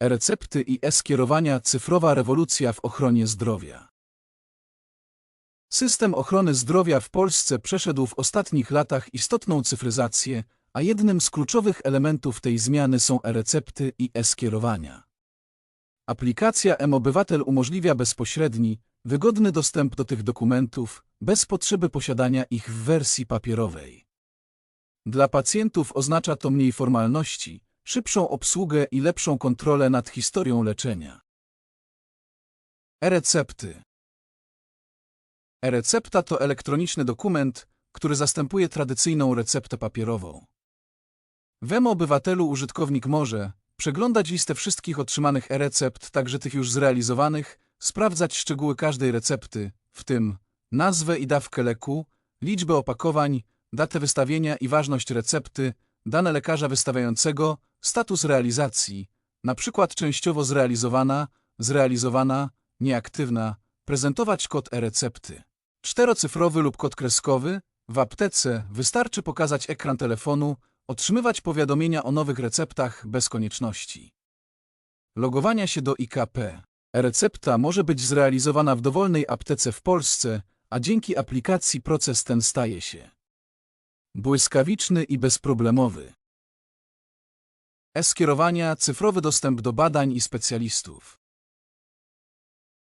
E-recepty i e-skierowania cyfrowa rewolucja w ochronie zdrowia. System ochrony zdrowia w Polsce przeszedł w ostatnich latach istotną cyfryzację, a jednym z kluczowych elementów tej zmiany są e-recepty i e-skierowania. Aplikacja M-Obywatel umożliwia bezpośredni, wygodny dostęp do tych dokumentów, bez potrzeby posiadania ich w wersji papierowej. Dla pacjentów oznacza to mniej formalności, szybszą obsługę i lepszą kontrolę nad historią leczenia. E-recepty E-recepta to elektroniczny dokument, który zastępuje tradycyjną receptę papierową. W M-Obywatelu użytkownik może przeglądać listę wszystkich otrzymanych e-recept, także tych już zrealizowanych, sprawdzać szczegóły każdej recepty, w tym nazwę i dawkę leku, liczbę opakowań, datę wystawienia i ważność recepty, dane lekarza wystawiającego, status realizacji, na przykład częściowo zrealizowana, zrealizowana, nieaktywna, prezentować kod e-recepty. Czterocyfrowy lub kod kreskowy, w aptece wystarczy pokazać ekran telefonu, otrzymywać powiadomienia o nowych receptach bez konieczności logowania się do IKP. E-recepta może być zrealizowana w dowolnej aptece w Polsce, a dzięki aplikacji proces ten staje się błyskawiczny i bezproblemowy. E-skierowania, cyfrowy dostęp do badań i specjalistów.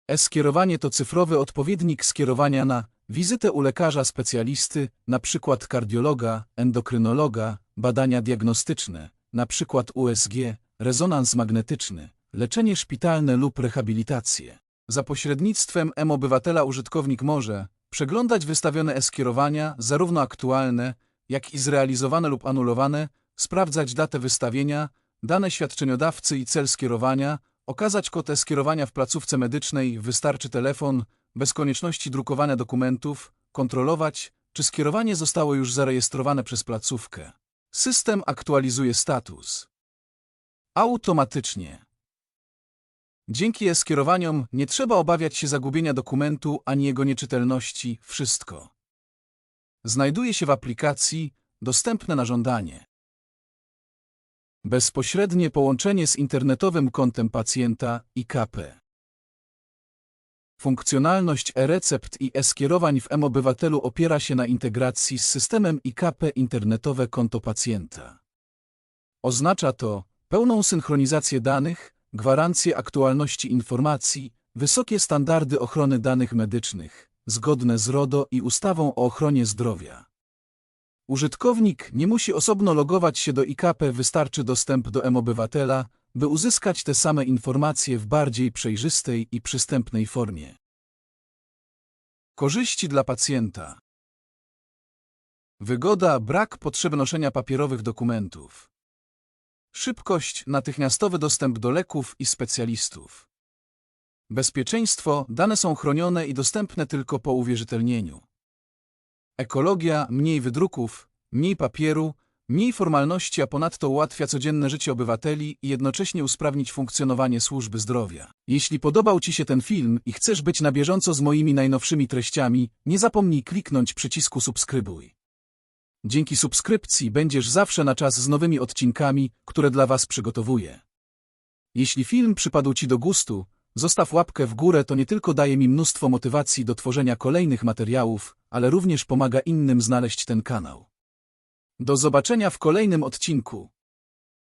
E-skierowanie to cyfrowy odpowiednik skierowania na wizytę u lekarza specjalisty, np. kardiologa, endokrynologa, badania diagnostyczne, np. USG, rezonans magnetyczny, leczenie szpitalne lub rehabilitację. Za pośrednictwem M-Obywatela użytkownik może przeglądać wystawione e-skierowania, zarówno aktualne, jak i zrealizowane lub anulowane, sprawdzać datę wystawienia, dane świadczeniodawcy i cel skierowania, okazać kod e-skierowania w placówce medycznej, wystarczy telefon, bez konieczności drukowania dokumentów, kontrolować, czy skierowanie zostało już zarejestrowane przez placówkę. System aktualizuje status. Automatycznie. Dzięki e-skierowaniom nie trzeba obawiać się zagubienia dokumentu ani jego nieczytelności, wszystko. Znajduje się w aplikacji, dostępne na żądanie. Bezpośrednie połączenie z internetowym kontem pacjenta IKP. Funkcjonalność e-recept i e-skierowań w M-Obywatelu opiera się na integracji z systemem IKP internetowe konto pacjenta. Oznacza to pełną synchronizację danych, gwarancję aktualności informacji, wysokie standardy ochrony danych medycznych, zgodne z RODO i ustawą o ochronie zdrowia. Użytkownik nie musi osobno logować się do IKP, wystarczy dostęp do M-Obywatela, by uzyskać te same informacje w bardziej przejrzystej i przystępnej formie. Korzyści dla pacjenta Wygoda, brak potrzeby noszenia papierowych dokumentów. Szybkość, natychmiastowy dostęp do leków i specjalistów. Bezpieczeństwo, dane są chronione i dostępne tylko po uwierzytelnieniu. Ekologia, mniej wydruków, mniej papieru, mniej formalności, a ponadto ułatwia codzienne życie obywateli i jednocześnie usprawnić funkcjonowanie służby zdrowia. Jeśli podobał Ci się ten film i chcesz być na bieżąco z moimi najnowszymi treściami, nie zapomnij kliknąć przycisku subskrybuj. Dzięki subskrypcji będziesz zawsze na czas z nowymi odcinkami, które dla Was przygotowuję. Jeśli film przypadł Ci do gustu, zostaw łapkę w górę, to nie tylko daje mi mnóstwo motywacji do tworzenia kolejnych materiałów, ale również pomaga innym znaleźć ten kanał. Do zobaczenia w kolejnym odcinku.